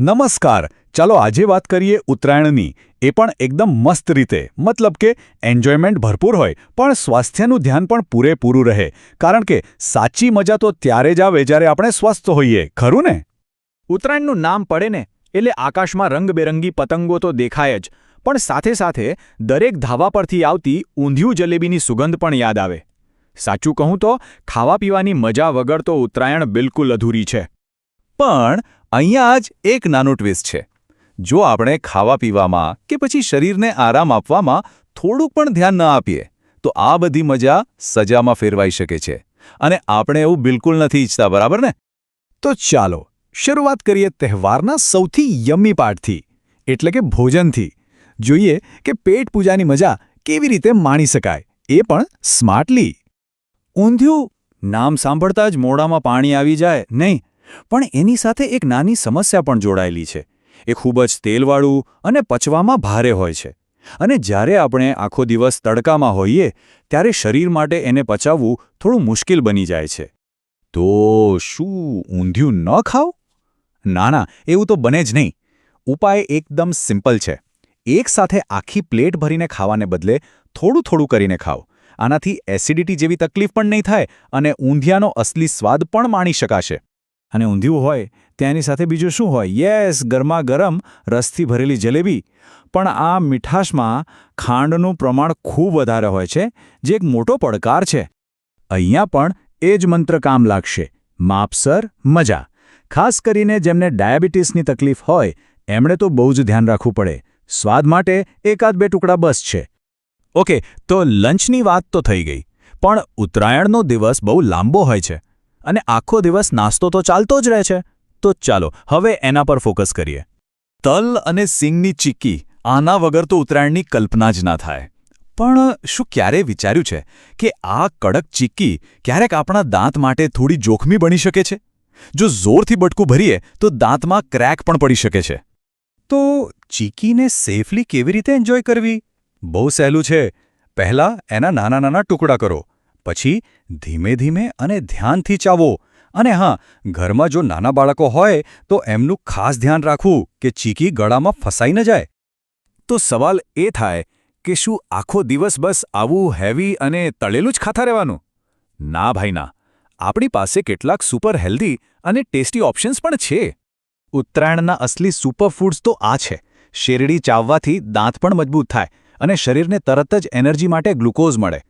નમસ્કાર. ચાલો આજે વાત કરીએ ઉત્તરાયણની. એ પણ એકદમ મસ્ત રીતે. મતલબ કે એન્જોયમેન્ટ ભરપૂર હોય પણ સ્વાસ્થ્યનું ધ્યાન પણ પૂરેપૂરું રહે. કારણ કે સાચી મજા તો ત્યારે જ આવે જ્યારે આપણે સ્વસ્થ હોઈએ. ખરું ને? ઉત્તરાયણનું નામ પડે ને એટલે આકાશમાં રંગબેરંગી પતંગો તો દેખાય જ. પણ સાથે સાથે દરેક ધાવા પરથી આવતી ઊંધિયું જલેબીની સુગંધ પણ યાદ આવે. સાચું કહું તો ખાવા પીવાની મજા વગર તો ઉત્તરાયણ બિલકુલ અધૂરી છે. પણ અહીંયા જ એક નાનું ટ્વિસ્ટ છે. જો આપણે ખાવા પીવામાં કે પછી શરીરને આરામ આપવામાં થોડુંક પણ ધ્યાન ન આપીએ, તો આ બધી મજા સજામાં ફેરવાઈ શકે છે અને આપણે એવું બિલકુલ નથી ઈચ્છતા, બરાબર ને? તો ચાલો, શરૂઆત કરીએ તહેવારના સૌથી યમ્મી પાઠથી, એટલે કે ભોજનથી. જોઈએ કે પેટ પૂજાની મજા કેવી રીતે માણી શકાય, એ પણ સ્માર્ટલી ઊંધિયું, નામ સાંભળતા જ મોડામાં પાણી આવી જાય, નહીં? પણ એની સાથે એક નાની સમસ્યા પણ જોડાયેલી છે. એ ખૂબ જ તેલવાળું અને પચવામાં ભારે હોય છે. અને જ્યારે આપણે આખો દિવસ તડકામાં હોઈએ, ત્યારે શરીર માટે એને પચાવવું થોડું મુશ્કેલ બની જાય છે. તો શું ઊંધિયું ન ખાઓ ના ના, એવું તો બને જ નહીં. ઉપાય એકદમ સિમ્પલ છે. એક સાથે આખી પ્લેટ ભરીને ખાવાને બદલે થોડું થોડું કરીને ખાઓ. આનાથી એસિડિટી જેવી તકલીફ પણ નહીં થાય અને ઊંધિયાનો અસલી સ્વાદ પણ માણી શકાશે. અને ઊંધિયું હોય ત્યાંની સાથે બીજું શું હોય? યસ ગરમા ગરમ રસથી ભરેલી જલેબી. પણ આ મીઠાશમાં ખાંડનું પ્રમાણ ખૂબ વધારે હોય છે, જે એક મોટો પડકાર છે. અહીંયા પણ એ જ મંત્ર કામ લાગશે. માપસર મજા. ખાસ કરીને જેમને ડાયાબિટીસની તકલીફ હોય, એમણે તો બહુ જ ધ્યાન રાખવું પડે. સ્વાદ માટે એકાદ બે ટુકડા બસ છે. ઓકે, તો લંચની વાત તો થઈ ગઈ. પણ ઉત્તરાયણનો દિવસ બહુ લાંબો હોય છે. અને આખો દિવસ નાસ્તો તો ચાલતો જ રહે છે. તો ચાલો, હવે એના પર ફોકસ કરીએ. તલ અને સિંગની ચીક્કી આના વગર તો ઉત્તરાયણની કલ્પના જ ના થાય. પણ શું ક્યારે વિચાર્યું છે કે આ કડક ચીક્કી ક્યારેક આપણા દાંત માટે થોડી જોખમી બની શકે છે? જો જોરથી બટકું ભરીએ તો દાંતમાં ક્રેક પણ પડી શકે છે. તો ચીકીને સેફલી કેવી રીતે એન્જોય કરવી? બહુ સહેલું છે. પહેલા એના નાના નાના ટુકડા કરો. પછી ધીમે ધીમે અને ધ્યાનથી ચાવો. અને હા, ઘરમાં જો નાના બાળકો હોય, તો એમનું ખાસ ધ્યાન રાખવું કે ચીકી ગળામાં ફસાઈ ન જાય. તો સવાલ એ થાય કે શું આખો દિવસ બસ આવું હેવી અને તળેલું જ ખાતા રહેવાનું? ના ભાઈ ના. આપણી પાસે કેટલાક સુપર હેલ્ધી અને ટેસ્ટી ઓપ્શન્સ પણ છે. ઉત્તરાયણના અસલી સુપરફૂડ્સ તો આ છે. શેરડી ચાવવાથી દાંત પણ મજબૂત થાય અને શરીરને તરત જ એનર્જી માટે ગ્લુકોઝ મળે.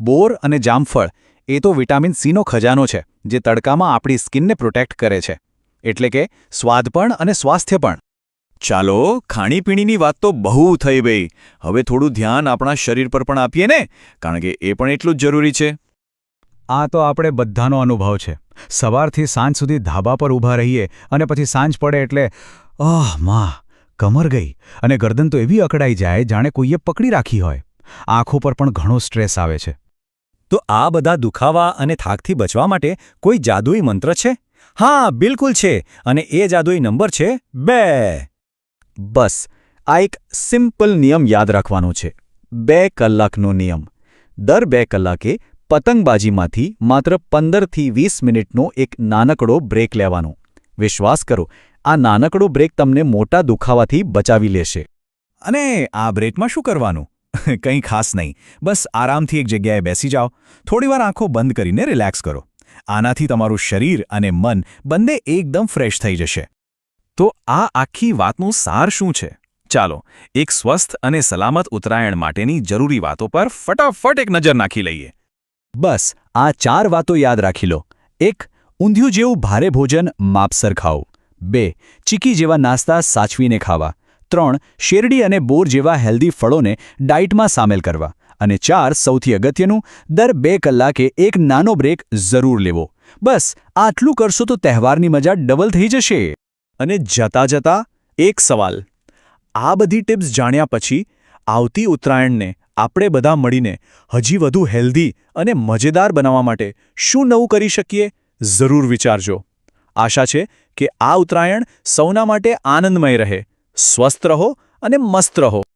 બોર અને જામફળ એ તો વિટામિન સીનો ખજાનો છે, જે તડકામાં આપણી સ્કિનને પ્રોટેક્ટ કરે છે. એટલે કે સ્વાદ પણ અને સ્વાસ્થ્ય પણ. ચાલો, ખાણીપીણીની વાત તો બહુ થઈ ગઈ. હવે થોડું ધ્યાન આપણા શરીર પર પણ આપીએ ને, કારણ કે એ પણ એટલું જ જરૂરી છે. આ તો આપણે બધાનો અનુભવ છે. સવારથી સાંજ સુધી ધાબા પર ઊભા રહીએ અને પછી સાંજ પડે એટલે આહમાં, કમર ગઈ. અને ગરદન તો એવી અકડાઈ જાય જાણે કોઈએ પકડી રાખી હોય. આંખો પર પણ ઘણો સ્ટ્રેસ આવે છે. તો આ બધા દુખાવા અને થાકથી બચવા માટે કોઈ જાદુઈ મંત્ર છે? હા, બિલકુલ છે. અને એ જાદુઈ નંબર છે બે. બસ, આ એક સિમ્પલ નિયમ યાદ રાખવાનો છે. બે કલાકનો નિયમ. દર બે કલાકે પતંગબાજીમાંથી માત્ર પંદરથી વીસ મિનિટનો એક નાનકડો બ્રેક લેવાનો. વિશ્વાસ કરો, આ નાનકડો બ્રેક તમને મોટા દુખાવાથી બચાવી લેશે. અને આ બ્રેકમાં શું કરવાનું? કંઈ ખાસ નહીં. બસ આરામથી એક જગ્યાએ બેસી જાઓ. થોડીવાર આંખો બંધ કરીને રિલેક્સ કરો. આનાથી તમારું શરીર અને મન બંને એકદમ ફ્રેશ થઈ જશે. તો આ આખી વાતનું સાર શું છે? ચાલો, એક સ્વસ્થ અને સલામત ઉત્તરાયણ માટેની જરૂરી વાતો પર ફટાફટ એક નજર નાખી લઈએ. બસ, આ ચાર વાતો યાદ રાખી લો. એક, ઊંધિયું જેવું ભારે ભોજન માપસર ખાઓ. બે, ચીકી જેવા નાસ્તા સાચવીને ખાવા. ત્રણ શેરડી અને બોર જેવા હેલ્ધી ફળોને ડાયટમાં સામેલ કરવા અને ચાર સૌથી અગત્યનું, દર બે કલાકે એક નાનો બ્રેક જરૂર લેવો. બસ, આટલું કરશો તો તહેવારની મજા ડબલ થઈ જશે. અને જતા જતા, એક સવાલ. આ બધી ટિપ્સ જાણ્યા પછી, આવતી ઉત્તરાયણને આપણે બધા મળીને હજી વધુ હેલ્ધી અને મજેદાર બનાવવા માટે શું નવું કરી શકીએ, જરૂર વિચારજો. આશા છે કે આ ઉત્તરાયણ સૌના માટે આનંદમય રહે. સ્વસ્થ રહો અને મસ્ત રહો.